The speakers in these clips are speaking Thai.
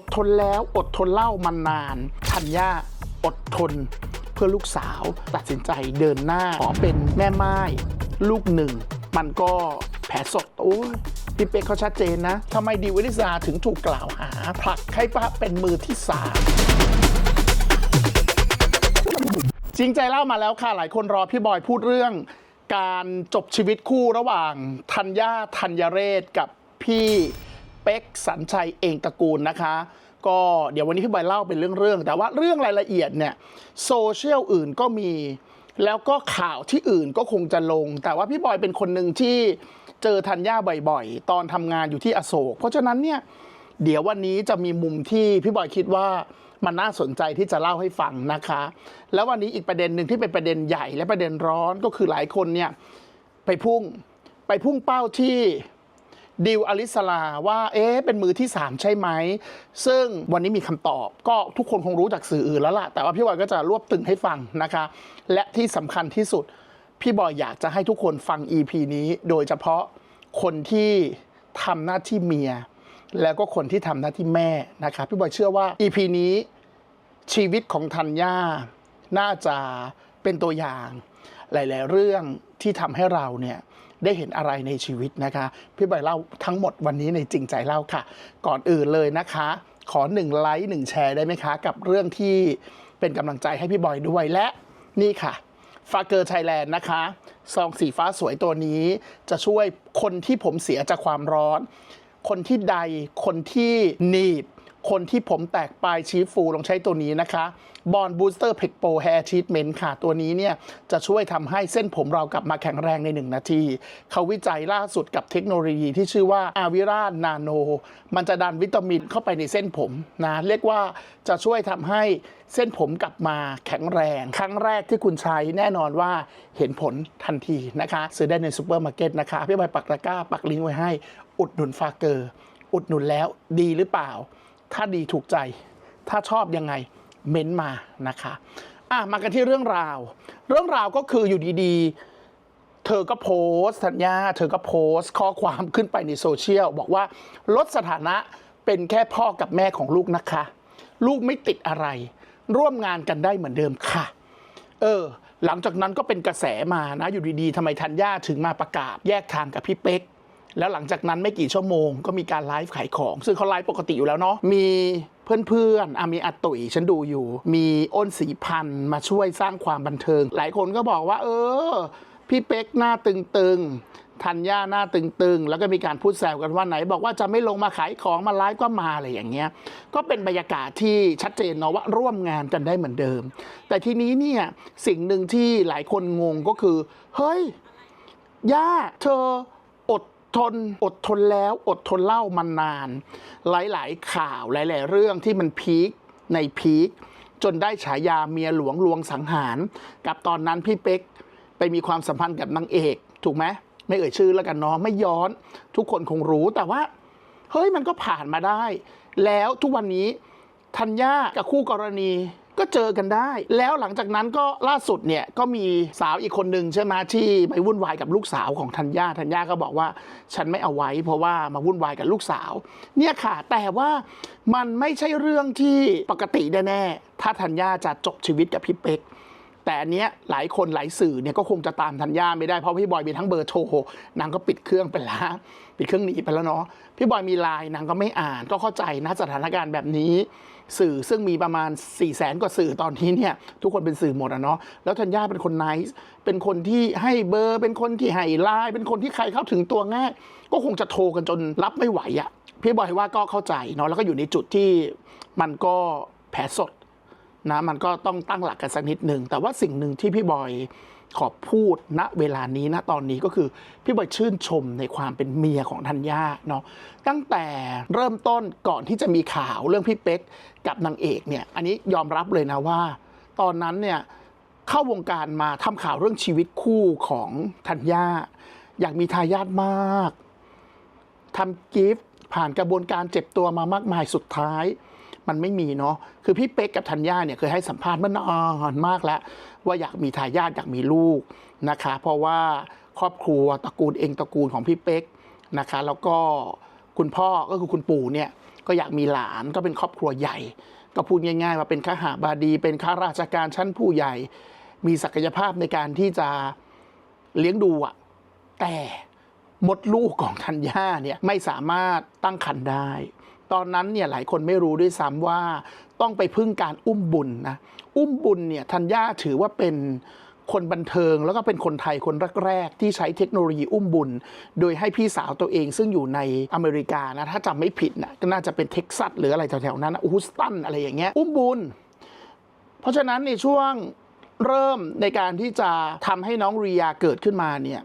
ดทนแล้วอดทนเล่ามานานธัญญาอดทน เพื่อลูกสาวตัดสินใจเดินหน้าขอเป็นแม่ไม้ลูกหนึ่ง มันก็แผลสดโอ้ยพี่เป๊กเขาชัดเจนนะทำไมดิวอลิซาถึงถูกกล่าวหา ผลักให้พระเป็นมือที่สามจริงใจเล่ามาแล้วค่ะ หลายคนรอพี่บอยพูดเรื่อง การจบชีวิตคู่ระหว่างธัญญาธัญเรศกับพี่ เป๊กสัญชัยเองตระกูลนะคะ ก็เดี๋ยววันนี้พี่บอยเล่าเป็นเรื่องๆแต่ว่าเรื่องรายละเอียดเนี่ยโซเชียลอื่นก็มีแล้วก็ข่าวที่อื่นก็คงจะลง แต่ว่าพี่บอยเป็นคนหนึ่งที่เจอธัญญาบ่อยๆ ตอนทำงานอยู่ที่อโศก เพราะฉะนั้นเนี่ยเดี๋ยววันนี้จะมีมุมที่พี่บอยคิดว่ามันน่าสนใจที่จะเล่าให้ฟังนะคะ แล้ววันนี้อีกประเด็นหนึ่งที่เป็นประเด็นใหญ่และประเด็นร้อนก็คือหลายคนเนี่ยไปพุ่งไปพุ่งเป้าที่ ดิวอลิสลาว่าเอ๊ะเป็นมือที่สามใช่ไหม ซึ่งวันนี้มีคำตอบ ก็ทุกคนคงรู้จากสื่ออื่นแล้วล่ะ แต่ว่าพี่บอยก็จะรวบตึงให้ฟังนะคะ และที่สำคัญที่สุด พี่บอยอยากจะให้ทุกคนฟัง EP นี้โดยเฉพาะคนที่ทำหน้าที่เมีย แล้วก็คนที่ทำหน้าที่แม่นะครับพี่บอยเชื่อว่า EP นี้ชีวิตของธัญญาน่าจะเป็นตัวอย่าง หลาย ๆ เรื่องที่ทำให้เราเนี่ย ได้เห็นอะไรในชีวิตนะคะ พี่บอยเล่าทั้งหมดวันนี้ในจริงใจเล่าค่ะ ก่อนอื่นเลยนะคะ ขอหนึ่งไลค์หนึ่งแชร์ได้ไหมคะ กับเรื่องที่เป็นกำลังใจให้พี่บอยด้วยและนี่ค่ะฟาเกอร์ไทยแลนด์นะคะซองสีฟ้าสวยตัวนี้ จะช่วยคนที่ผมเสียจากความร้อน คนที่ใดคนที่หนีบ คนที่ผมแตกปลายชี้ฟูลองใช้ตัวนี้นะคะบอลบูสเตอร์เพกโปแฮร์ชีทเมนต์ค่ะ ตัวนี้เนี่ยจะช่วยทำให้เส้นผมเรากลับมาแข็งแรงใน 1 นาที เขาวิจัยล่าสุดกับเทคโนโลยีที่ชื่อว่าอาวิรานาโน มันจะดันวิตามินเข้าไปในเส้นผมนะ เรียกว่าจะช่วยทำให้เส้นผมกลับมาแข็งแรง ครั้งแรกที่คุณใช้แน่นอนว่าเห็นผลทันทีนะคะ ซื้อได้ในซูเปอร์มาร์เก็ตนะคะ พี่ใบปักตะกร้าปักลิงก์ไว้ให้ อุดหนุนฟาเกอร์ อุดหนุนแล้วดีหรือเปล่า ถ้าดีถูกใจ ถ้าชอบยังไงเม้นมานะคะอะมากันที่เรื่องราว เรื่องราวก็คืออยู่ดีๆ เธอก็โพสต์ธัญญา เธอก็โพสต์ข้อความขึ้นไปในโซเชียล บอกว่าลดสถานะเป็นแค่พ่อกับแม่ของลูกนะคะ ลูกไม่ติดอะไร ร่วมงานกันได้เหมือนเดิมค่ะ เออ หลังจากนั้นก็เป็นกระแสมานะ อยู่ดีๆทำไมธัญญาถึงมาประกาศแยกทางกับพี่เป๊ก แล้วหลังจากนั้นไม่กี่ชั่วโมงก็มีการไลฟ์ขายของ ซึ่งเขาไลฟ์ปกติอยู่แล้วเนาะมีเพื่อนๆอะมีอาตุ๋ยฉันดูอยู่ มีอ้นสีพันมาช่วยสร้างความบันเทิง หลายคนก็บอกว่า เออ พี่เป๊กหน้าตึงๆธัญญาหน้าตึงๆ แล้วก็มีการพูดแซวกันว่าไหน บอกว่าจะไม่ลงมาขายของมาไลฟ์ก็มาอะไรอย่างเงี้ย ก็เป็นบรรยากาศที่ชัดเจนเนาะว่าร่วมงานกันได้เหมือนเดิม แต่ทีนี้เนี่ยสิ่งหนึ่งที่หลายคนงงก็คือ เฮ้ยย่าเธอ ทนอดทนแล้วอดทนเล่ามานาน หลายๆ ข่าวหลาย ๆ เรื่องที่มันพีคในพีคจนได้ฉายาเมียหลวงลวงสังหาร กับตอนนั้นพี่เป๊กไปมีความสัมพันธ์กับนางเอก ถูกไหมไม่เอ่ยชื่อแล้วกันเนาะไม่ย้อนทุกคนคงรู้แต่ว่า เฮ้ยมันก็ผ่านมาได้ แล้วทุกวันนี้ธัญญากับคู่กรณี ก็เจอกันได้ แล้วหลังจากนั้นก็ล่าสุดเนี่ยก็มีสาวอีกคนหนึ่งใช่ไหมที่ไปวุ่นวายกับลูกสาวของธัญญาธัญญาก็บอกว่าฉันไม่เอาไว้ เพราะว่ามาวุ่นวายกับลูกสาว เนี่ยค่ะ แต่ว่ามันไม่ใช่เรื่องที่ปกติแน่ๆถ้าธัญญาจะจบชีวิตกับพี่เป๊กแต่อันเนี้ยหลายคนหลายสื่อเนี่ยก็คงจะตามธัญญาไม่ได้เพราะพี่บอยมีทั้งเบอร์โทรนางก็ปิดเครื่องไปแล้วปิดเครื่องหนีไปแล้วเนาะพี่บอยมีไลน์นางก็ไม่อ่านก็เข้าใจนะสถานการณ์แบบนี้ สื่อซึ่งมีประมาณ4ี่แสนกว่าสื่อตอนนี้เนี่ยทุกคนเป็นสื่อหมดอะเนาะแล้วธัญญาเป็นคนไนส์เป็นคนที่ให้เบอร์เป็นคนที่ให้ไลน์เป็นคนที่ใครเข้าถึงตัวง่าย ก็คงจะโทรกันจนรับไม่ไหวอะพี่บอยว่าก็เข้าใจเนาะแล้วก็อยู่ในจุดที่มันก็แผลสดนะมันก็ต้องตั้งหลักกันสักนิดหนึ่งแต่ว่าสิ่งหนึ่งที่พี่บอย ขอพูดณเวลานี้ณตอนนี้ก็คือ พี่บอยชื่นชมในความเป็นเมียของธัญญาเนาะตั้งแต่เริ่มต้นก่อนที่จะมีข่าวเรื่องพี่เป๊กกับนางเอกเนี่ยอันนี้ยอมรับเลยนะว่า ตอนนั้นเนี่ยเข้าวงการมาทำข่าวเรื่องชีวิตคู่ของธัญญาอยากมีทายาทมากทำกิฟต์ผ่านกระบวนการเจ็บตัวมามากมายสุดท้าย มันไม่มีเนาะคือพี่เป๊กกับธัญญาเนี่ยเคยให้สัมภาษณ์มื่อนานมากแล้ว ว่าอยากมีทายาทอยากมีลูกนะคะ เพราะว่าครอบครัวตระกูลเองตระกูลของพี่เป๊กนะคะ แล้วก็คุณพ่อก็คือคุณปู่เนี่ยก็อยากมีหลานก็เป็นครอบครัวใหญ่ ก็พูดง่าย ๆ ว่าเป็นข้าหาบาดี เป็นข้าราชการชั้นผู้ใหญ่ มีศักยภาพในการที่จะเลี้ยงดูอะแต่มดลูกของธัญญาเนี่ยไม่สามารถตั้งครรภ์ได้ ตอนนั้นเนี่ยหลายคนไม่รู้ด้วยซ้ำว่าต้องไปพึ่งการอุ้มบุญนะ อุ้มบุญเนี่ยธัญญาถือว่าเป็นคนบันเทิงแล้วก็เป็นคนไทยคนแรกๆที่ใช้เทคโนโลยีอุ้มบุญ โดยให้พี่สาวตัวเองซึ่งอยู่ในอเมริกานะถ้าจำไม่ผิดนะก็น่าจะเป็นเท็กซัสหรืออะไรแถวๆนั้นอูสตันอะไรอย่างเงี้ยอุ้มบุญ เพราะฉะนั้นในช่วงเริ่มในการที่จะทำให้น้องรียาเกิดขึ้นมาเนี่ย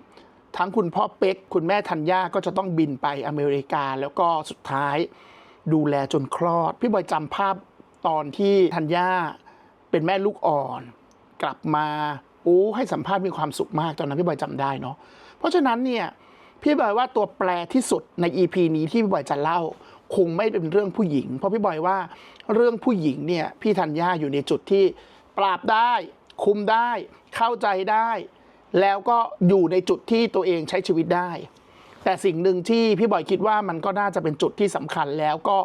ทั้งคุณพ่อเป๊กคุณแม่ธัญญาก็จะต้องบินไปอเมริกาแล้วก็สุดท้าย ดูแลจนคลอด พี่บอยจำภาพตอนที่ธัญญาเป็นแม่ลูกอ่อน กลับมาโอ้ให้สัมภาษณ์มีความสุขมากตอนนั้นพี่บอยจำได้เนาะเพราะฉะนั้นเนี่ยพี่บอยว่าตัวแปรที่สุดใน EP นี้ที่พี่บอยจะเล่า คงไม่เป็นเรื่องผู้หญิง เพราะพี่บอยว่าเรื่องผู้หญิงเนี่ยพี่ธัญญาอยู่ในจุดที่ปราบได้คุมได้ เข้าใจได้ แล้วก็อยู่ในจุดที่ตัวเองใช้ชีวิตได้ แต่สิ่งหนึ่งที่พี่บอยคิดว่ามันก็น่าจะเป็นจุดที่สำคัญแล้วก็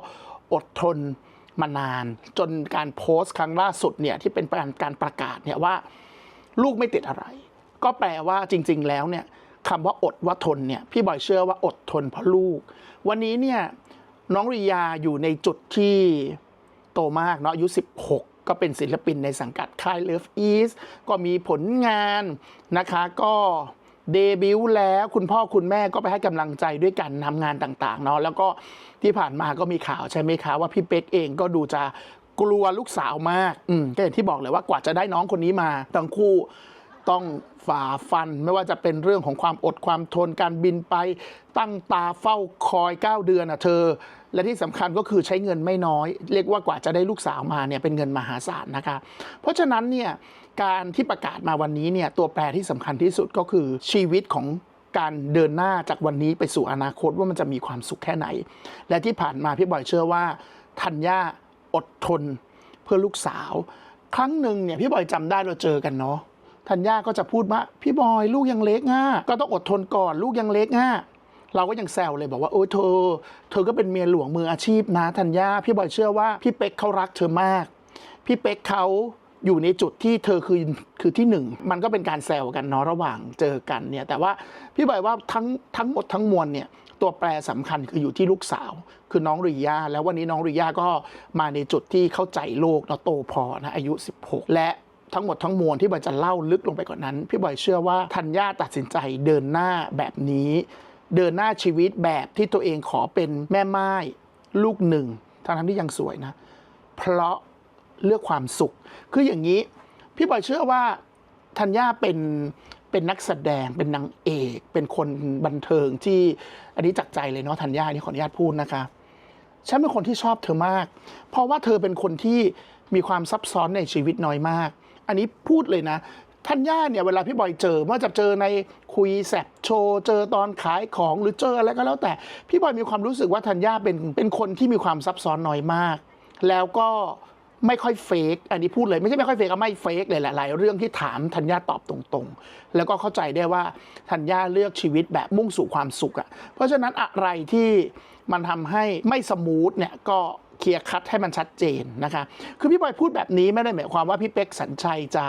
อดทนมานาน จนการโพสต์ครั้งล่าสุดเนี่ยที่เป็นการประกาศเนี่ยว่าลูกไม่ติดอะไร ก็แปลว่าจริง ๆ แล้วเนี่ยคำว่าอดว่าทนเนี่ยพี่บอยเชื่อว่าอดทนเพราะลูก วันนี้เนี่ยน้องริยาอยู่ในจุดที่โตมากเนาะอายุ 16 ก็เป็นศิลปินในสังกัดค่าย Love East ก็มีผลงานนะคะก็ เดบิวต์แล้วคุณพ่อคุณแม่ก็ไปให้กำลังใจด้วยกันทำงานต่างๆเนาะแล้วก็ที่ผ่านมาก็มีข่าวใช่ไหมคะว่าพี่เป๊กเองก็ดูจะกลัวลูกสาวมาก อืมก็อย่างที่บอกเลยว่ากว่าจะได้น้องคนนี้มาทั้งคู่ต้องฝ่าฟันไม่ว่าจะเป็นเรื่องของความอดความทนการบินไป ตั้งตาเฝ้าคอย 9 เดือนอะเธอ และที่สำคัญก็คือใช้เงินไม่น้อย เรียกว่ากว่าจะได้ลูกสาวมาเนี่ยเป็นเงินมหาศาลนะคะ เพราะฉะนั้นเนี่ย การที่ประกาศมาวันนี้เนี่ยตัวแปรที่สำคัญที่สุดก็คือชีวิตของการเดินหน้าจากวันนี้ไปสู่อนาคตว่ามันจะมีความสุขแค่ไหน และที่ผ่านมาพี่บอยเชื่อว่าธัญญาอดทนเพื่อลูกสาว ครั้งหนึ่งเนี่ยพี่บอยจำได้เราเจอกันเนาะธัญญาก็จะพูดว่าพี่บอยลูกยังเล็กอะก็ต้องอดทนก่อนลูกยังเล็กอะเราก็ยังแซวเลยบอกว่าโอ้เธอ เธอก็เป็นเมียหลวงมืออาชีพนะธัญญาพี่บอยเชื่อว่าพี่เป๊กเขารักเธอมาก พี่เป๊กเขา อยู่ในจุดที่เธอคือคือที่หนึ่งมันก็เป็นการแซวกันเนาะระหว่างเจอกันเนี่ยแต่ว่าพี่บอยว่าทั้งทั้งหมดทั้งมวลเนี่ยตัวแปรสำคัญคืออยู่ที่ลูกสาว คือน้องริยา แล้ววันนี้น้องริยาก็มาในจุดที่เข้าใจโลกเนาะโตพอนะอายุ 16 และทั้งหมดทั้งมวลที่บอยจะเล่าลึกลงไปกว่านนั้น พี่บอยเชื่อว่าธัญญาตัดสินใจเดินหน้าแบบนี้ เดินหน้าชีวิตแบบที่ตัวเองขอเป็นแม่ไม้ลูกหนึ่งทั้งที่ยังสวยนะ เพราะ เลือกความสุข คืออย่างนี้ พี่บอยเชื่อว่าธัญญาเป็นเป็นนักแสดงเป็นนางเอก เป็นคนบันเทิงที่อันนี้จากใจเลยเนาะธัญญานี่ขออนุญาตพูดนะคะฉันเป็นคนที่ชอบเธอมาก เพราะว่าเธอเป็นคนที่มีความซับซ้อนในชีวิตน้อยมาก อันนี้พูดเลยนะทัญญาเนี่ยเวลาพี่บอยเจอว่าจะเจอในคุยแซบโชว์เจอตอนขายของหรือเจออะไรก็แล้วแต่ พี่บอยมีความรู้สึกว่าทัญญาเป็นเป็นคนที่มีความซับซ้อนน้อยมาก แล้วก็ ไม่ค่อยเฟกอันนี้พูดเลยไม่ใช่ไม่ค่อยเฟกก็ไม่เฟกเลยแหละหลายเรื่องที่ถามธัญญาตอบตรงๆ แล้วก็เข้าใจได้ว่าธัญญาเลือกชีวิตแบบมุ่งสู่ความสุขอะ่ะเพราะฉะนั้นอะไรที่มันทำให้ไม่สมูทเนี่ยก็เคลียร์คัดให้มันชัดเจนนะคะ คือพี่บอยพูดแบบนี้ไม่ได้หมายความว่าพี่เป๊กสัญชัยจะ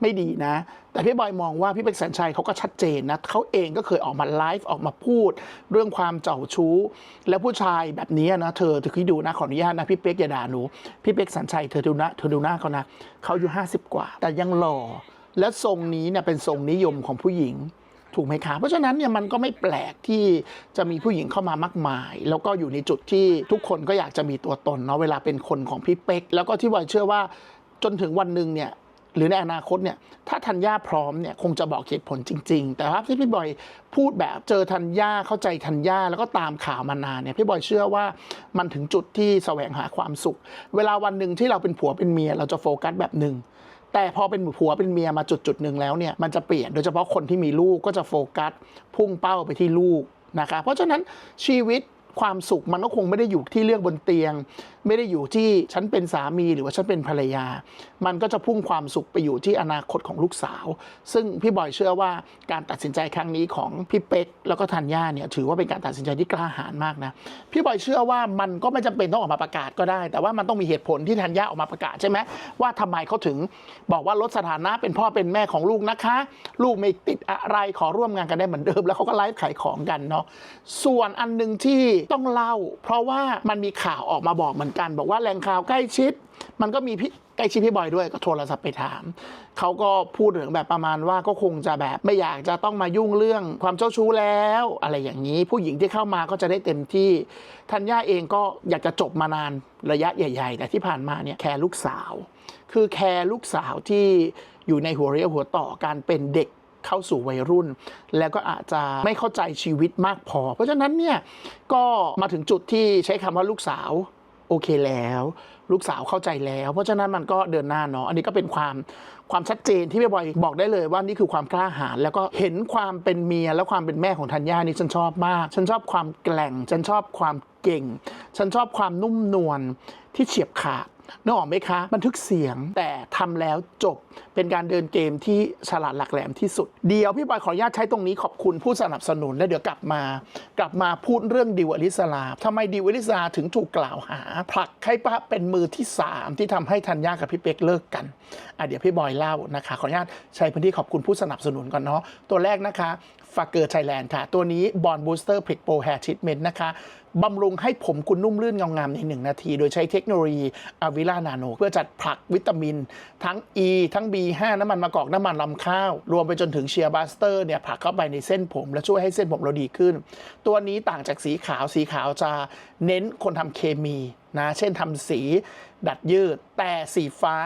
ไม่ดีนะ แต่พี่บอยมองว่าพี่เป็กสัญชัยเขาก็ชัดเจนนะเขาเองก็เคยออกมาไลฟ์ออกมาพูด เรื่องความเจ้าชู้ แล้วผู้ชายแบบนี้นะเธอเธอคิดดูนะขออนุญาตนะพี่เป๊กอย่าด่าหนูพี่เป๊กสัญชัยเธอดูนะเธอดูหน้าเขานะเขาอายุห้าสิบกว่า แต่ยังหล่อและทรงนี้เนี่ยเป็นทรงนิยมของผู้หญิงถูกไหมคะเพราะฉะนั้นเนี่ยมันก็ไม่แปลกที่จะมีผู้หญิงเข้ามามากมาย แล้วก็อยู่ในจุดที่ทุกคนก็อยากจะมีตัวตนเนาะเวลาเป็นคนของพี่เป๊กแล้วก็ที่บอยเชื่อว่าจนถึงวันหนึ่งเนี่ย หรือในอนาคตเนี่ยถ้าธัญญาพร้อมเนี่ยคงจะบอกเหตุผลจริง ๆ แต่ว่าที่พี่บอยพูดแบบเจอธัญญาเข้าใจธัญญาแล้วก็ตามข่าวมานานเนี่ยพี่บอยเชื่อว่ามันถึงจุดที่แสวงหาความสุข เวลาวันหนึ่งที่เราเป็นผัวเป็นเมีย เราจะโฟกัสแบบหนึ่งแต่พอเป็นผัวเป็นเมียมาจุดจุดหนึ่งแล้วเนี่ยมันจะเปลี่ยนโดยเฉพาะคนที่มีลูกก็จะโฟกัสพุ่งเป้าไปที่ลูกนะคะเพราะฉะนั้นชีวิต ความสุขมันก็คงไม่ได้อยู่ที่เรื่องบนเตียง ไม่ได้อยู่ที่ฉันเป็นสามีหรือว่าฉันเป็นภรรยา มันก็จะพุ่งความสุขไปอยู่ที่อนาคตของลูกสาว ซึ่งพี่บอยเชื่อว่าการตัดสินใจครั้งนี้ของพี่เป๊กแล้วก็ธัญญาเนี่ยถือว่าเป็นการตัดสินใจที่กล้าหาญมากนะพี่บอยเชื่อว่ามันก็ไม่จำเป็นต้องออกมาประกาศก็ได้ แต่ว่ามันต้องมีเหตุผลที่ธัญญาออกมาประกาศใช่ไหมว่าทำไมเขาถึงบอกว่าลดสถานะเป็นพ่อเป็นแม่ของลูกนะคะ ลูกไม่ติดอะไรขอร่วมงานกันได้เหมือนเดิม แล้วเขาก็ไลฟ์ขายของกันเนาะส่วนอันหนึ่งที่ต้องเล่า เพราะว่ามันมีข่าวออกมาบอกเหมือนกัน บอกว่าแหล่งข่าวใกล้ชิด มันก็มีพี่ใกล้ชิดพี่บอยด้วยก็โทรศัพท์ไปถาม เขาก็พูดถึงแบบประมาณว่าก็คงจะแบบไม่อยากจะต้องมายุ่งเรื่องความเจ้าชู้แล้ว อะไรอย่างนี้ ผู้หญิงที่เข้ามาก็จะได้เต็มที่ธัญญาเองก็อยากจะจบมานานระยะใหญ่ ๆ แต่ที่ผ่านมาเนี่ยแคร์ลูกสาว คือแคร์ลูกสาวที่อยู่ในหัวเรียวหัวต่อการเป็นเด็ก เข้าสู่วัยรุ่น แล้วก็อาจจะไม่เข้าใจชีวิตมากพอ เพราะฉะนั้นเนี่ยก็มาถึงจุดที่ใช้คำว่าลูกสาวโอเคแล้ว ลูกสาวเข้าใจแล้ว เพราะฉะนั้นมันก็เดินหน้าเนาะอันนี้ก็เป็นความความชัดเจนที่พี่บอยบอกได้เลยว่านี่คือความกล้าหาญแล้วก็เห็นความเป็นเมียและความเป็นแม่ของธัญญานี่ฉันชอบมาก ฉันชอบความแกล่ง ฉันชอบความเก่ง ฉันชอบความนุ่มนวลที่เฉียบขาด นึกออกไหมคะ บันทึกเสียงแต่ทำแล้วจบเป็นการเดินเกมที่ฉลาดหลักแหลมที่สุด เดี๋ยวพี่บอยขออนุญาตใช้ตรงนี้ขอบคุณผู้สนับสนุนแล้วเดี๋ยวกลับมา กลับมาพูดเรื่องดิวอลิสลาทำไมดิวอลิสลาถึงถูกกล่าวหาผลักให้ป้าเป็นมือที่ 3 ที่ทำให้ธัญญากับพี่เป๊กเลิกกันอะเดี๋ยวพี่บอยเล่านะคะ ขออนุญาตใช้พื้นที่ขอบคุณผู้สนับสนุนก่อนเนาะตัวแรกนะคะ ฟาเกอร์ไทยแลนด์ค่ะ ตัวนี้บอลบูสเตอร์พริกโปรแฮร์ทรีทเมนต์นะคะบำรุงให้ผมคุณนุ่มลื่นเงางามใน 1 นาที โดยใช้เทคโนโลยีอวิลานาโน เพื่อจัดผลักวิตามิน ทั้ง E ทั้ง B5 น้ำมันมะกอกน้ำมันลำข้าว รวมไปจนถึงเชียร์บัสเตอร์เนี่ยผลักเข้าไปในเส้นผม และช่วยให้เส้นผมเราดีขึ้น ตัวนี้ต่างจากสีขาวสีขาวจะเน้นคนทำเคมีนะเช่นทำสีดัดยืด แต่สีฟ้า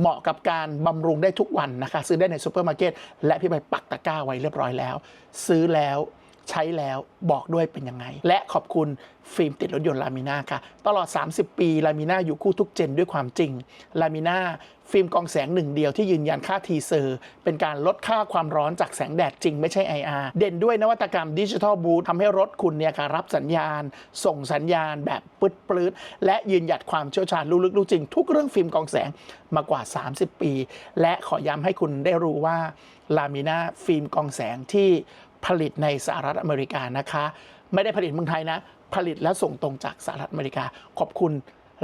เหมาะกับการบำรุงได้ทุกวันนะคะ ซื้อได้ในซูเปอร์มาร์เก็ตและพี่ไปปักตะกร้าไว้เรียบร้อยแล้ว ซื้อแล้ว ใช้แล้วบอกด้วยเป็นยังไง และขอบคุณฟิล์มติดรถยนต์ลามิน่าค่ะ ตลอด 30 ปีลามิน่าอยู่คู่ทุกเจนด้วยความจริงลามิน่าฟิล์มกองแสงหนึ่งเดียวที่ยืนยันค่าทีเซอร์เป็นการลดค่าความร้อนจากแสงแดดจริงไม่ใช่ IR เด่นด้วยนวัตกรรมดิจิทัลบูททำให้รถคุณเนี่ยค่ะรับสัญญาณ ส่งสัญญาณแบบปืดปลืดและยืนหยัดความเชี่ยวชาญรู้ลึกรู้จริง ทุกเรื่องฟิล์มกองแสงมากว่า 30 ปี และขอย้ำให้คุณได้รู้ว่าลามิน่าฟิล์มกองแสงที่ ผลิตในสหรัฐอเมริกานะคะ ไม่ได้ผลิตเมืองไทยนะ ผลิตและส่งตรงจากสหรัฐอเมริกา ขอบคุณ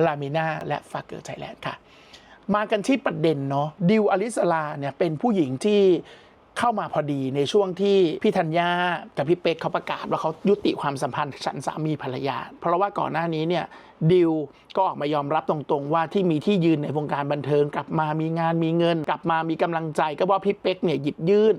ลามิน่าและฟาเกอร์ไทยแลนด์ค่ะ มากันที่ประเด็นเนาะดิวอลิสลาเนี่ยเป็นผู้หญิงที่เข้ามาพอดีในช่วงที่พี่ธัญญากับพี่เป๊กเขาประกาศว่าเขายุติความสัมพันธ์ฉันสามีภรรยา เพราะว่าก่อนหน้านี้เนี่ยดิวก็ออกมายอมรับตรงๆ ว่าที่มีที่ยืนในวงการบันเทิง กลับมามีงานมีเงิน กลับมามีกำลังใจก็เพราะพี่เป๊กเนี่ยหยิบยื่น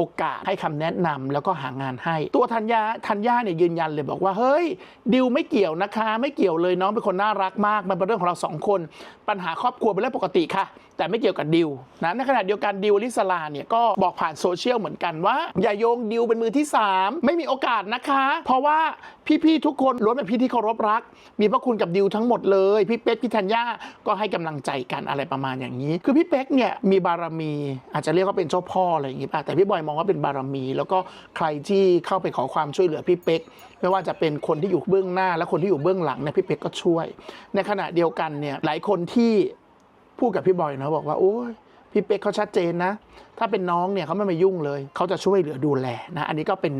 โอกาสให้คำแนะนำแล้วก็หางานให้ ตัวธัญญาธัญญาเนี่ยยืนยันเลยบอกว่าเฮ้ยดิวไม่เกี่ยวนะคะ ไม่เกี่ยวเลยน้องเป็นคนน่ารักมาก มันเป็นเรื่องของเราสองคน ปัญหาครอบครัวเป็นเรื่องปกติค่ะ แต่ไม่เกี่ยวกับดิวนะในขณะเดียวกันดิวลิสลาเนี่ยก็บอกผ่านโซเชียลเหมือนกันว่า อย่าโยงดิวเป็นมือที่ 3 ไม่มีโอกาสนะคะ เพราะว่าพี่ๆทุกคนล้วนเป็นพี่ที่เคารพรัก มีพระคุณกับดิวทั้งหมดเลยพี่เป๊กพี่ธัญญาก็ให้กำลังใจกันอะไรประมาณอย่างนี้ คือพี่เป๊กเนี่ยมีบารมีอาจจะเรียกว่าเป็นเจ้าพ่ออะไรอย่างนี้ป่ะแต่พี่บอยมองว่าเป็นบารมี แล้วก็ใครที่เข้าไปขอความช่วยเหลือพี่เป๊กไม่ว่าจะเป็นคนที่อยู่เบื้องหน้า และคนที่อยู่เบื้องหลังเนี่ยพี่เป๊กก็ช่วย ในขณะเดียวกันเนี่ยหลายคนที่พูดกับพี่บอยนะบอกว่าโอ้ยพี่เป๊กเขาชัดเจนนะ ถ้าเป็นน้องเนี่ยเขาไม่มายุ่งเลย เขาจะช่วยเหลือดูแลนะ อันนี้ก็เป็น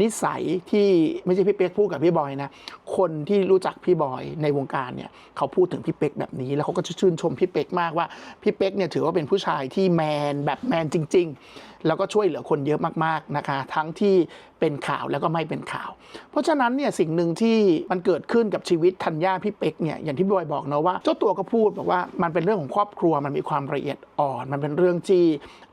นิสัยที่ไม่ใช่พี่เป๊กพูดกับพี่บอยนะ คนที่รู้จักพี่บอยในวงการเนี่ยเขาพูดถึงพี่เป๊กแบบนี้ แล้วเขาก็จะชื่นชมพี่เป๊กมากว่าพี่เป๊กเนี่ยถือว่าเป็นผู้ชายที่แมนแบบแมนจริง ๆ แล้วก็ช่วยเหลือคนเยอะมากๆนะคะ ทั้งที่เป็นข่าวแล้วก็ไม่เป็นข่าว เพราะฉะนั้นเนี่ยสิ่งหนึ่งที่มันเกิดขึ้นกับชีวิตธัญญาพี่เป๊กเนี่ยอย่างที่บอยบอกนะว่าเจ้าตัวก็พูดบอกว่ามันเป็นเรื่องของครอบครัวมันมีความละเอียดอ่อน มันเป็นเรื่องที่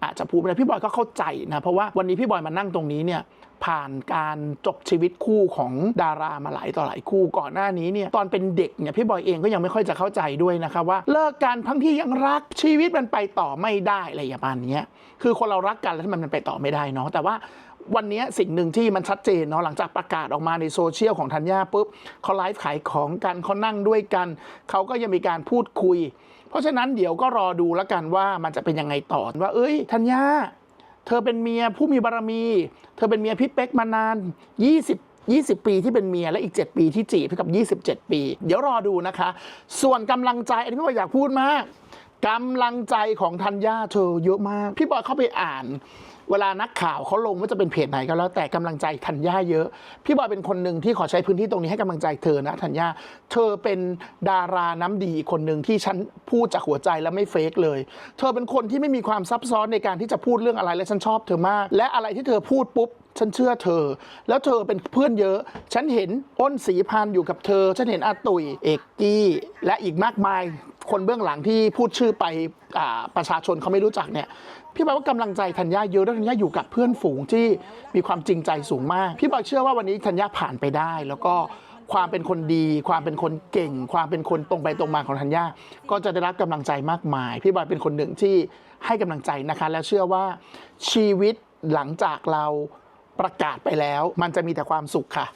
อาจจะพูดไม่ได้พี่บอยก็เข้าใจนะเพราะว่าวันนี้พี่บอยมานั่งตรงนี้เนี่ยผ่านการจบชีวิตคู่ของดารามาหลายต่อหลายคู่ก่อนหน้านี้เนี่ยตอนเป็นเด็กเนี่ยพี่บอยเองก็ยังไม่ค่อยจะเข้าใจด้วยนะคะว่าเลิกกันทั้งที่ยังรักชีวิตมันไปต่อไม่ได้อะไรอย่างเนี้ยคือคนเรารักกันแล้วมันไปต่อไม่ได้เนาะแต่ว่าวันนี้สิ่งหนึ่งที่มันชัดเจนเนาะหลังจากประกาศออกมาในโซเชียลของธัญญาปุ๊บเขาไลฟ์ขายของกันเขานั่งด้วยกันเขาก็ยังมีการพูดคุย เพราะฉะนั้นเดี๋ยวก็รอดูแล้วกันว่ามันจะเป็นยังไงต่อว่า เอ้ยธัญญาเธอเป็นเมียผู้มีบารมี เธอเป็นเมียพี่เป๊กมานาน 20 20 ปีที่เป็นเมียและอีก 7 ปีที่จีบเท่ากับ 27 ปี เดี๋ยวรอดูนะคะ ส่วนกำลังใจอันนี้พี่บอยอยากพูดมากกำลังใจของธัญญาเธอเยอะมาก พี่บอยเข้าไปอ่าน เวลานักข่าวเขาลงว่าจะเป็นเพจไหนก็แล้วแต่กำลังใจธัญญาเยอะ พี่บอยเป็นคนหนึ่งที่ขอใช้พื้นที่ตรงนี้ให้กำลังใจเธอนะธัญญาเธอเป็นดาราน้ำดีอีกคนหนึ่งที่ฉันพูดจากหัวใจและไม่เฟกเลย เธอเป็นคนที่ไม่มีความซับซ้อนในการที่จะพูดเรื่องอะไรและฉันชอบเธอมาก และอะไรที่เธอพูดปุ๊บ ฉันเชื่อเธอ แล้วเธอเป็นเพื่อนเยอะ ฉันเห็นอ้นสีพันอยู่กับเธอ ฉันเห็นอาตุยเอกกี้และอีกมากมาย คนเบื้องหลังที่พูดชื่อไปอ่าประชาชนเขาไม่รู้จักเนี่ย พี่บอยว่ากำลังใจธัญญาเยอะแล้วธัญญาอยู่กับเพื่อนฝูงที่มีความจริงใจสูงมาก พี่บอยเชื่อว่าวันนี้ธัญญาผ่านไปได้ แล้วก็ความเป็นคนดี ความเป็นคนเก่ง ความเป็นคนตรงไปตรงมาของธัญญาก็จะได้รับกำลังใจมากมาย พี่บอยเป็นคนหนึ่งที่ให้กำลังใจนะคะ และเชื่อว่าชีวิตหลังจากเรา ประกาศไปแล้ว มันจะมีแต่ความสุขค่ะ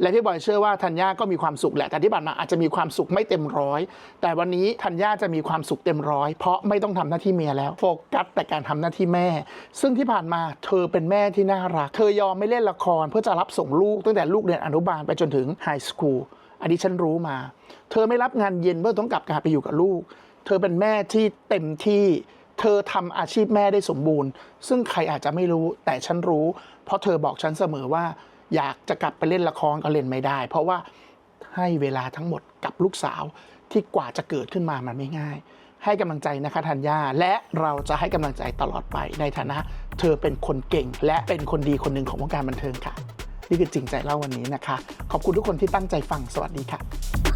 และพี่บอยเชื่อว่าธัญญาก็มีความสุขแหละแต่ที่ผ่านมาอาจจะมีความสุขไม่เต็มร้อยแต่วันนี้ธัญญาจะมีความสุขเต็มร้อยเพราะไม่ต้องทำหน้าที่เมียแล้วโฟกัสแต่การทำหน้าที่แม่ ซึ่งที่ผ่านมาเธอเป็นแม่ที่น่ารัก เธอยอมไม่เล่นละคร เพื่อจะรับส่งลูกตั้งแต่ลูกเรียนอนุบาลไปจนถึงไฮสคูลอันนี้ฉันรู้มา เธอไม่รับงานเย็นเพื่อต้องกลับกาไปอยู่กับลูก เธอเป็นแม่ที่เต็มที่ เธอทำอาชีพแม่ได้สมบูรณ์ ซึ่งใครอาจจะไม่รู้แต่ฉันรู้ เพราะเธอบอกฉันเสมอว่า อยากจะกลับไปเล่นละครก็เล่นไม่ได้ เพราะว่าให้เวลาทั้งหมดกับลูกสาวที่กว่าจะเกิดขึ้นมามันไม่ง่าย ให้กำลังใจนะคะธัญญาและเราจะให้กำลังใจตลอดไปในฐานะ เธอเป็นคนเก่ง และเป็นคนดีคนหนึ่งของวงการบันเทิงค่ะ นี่คือจริงใจเล่าวันนี้นะคะ ขอบคุณทุกคนที่ตั้งใจฟังสวัสดีค่ะ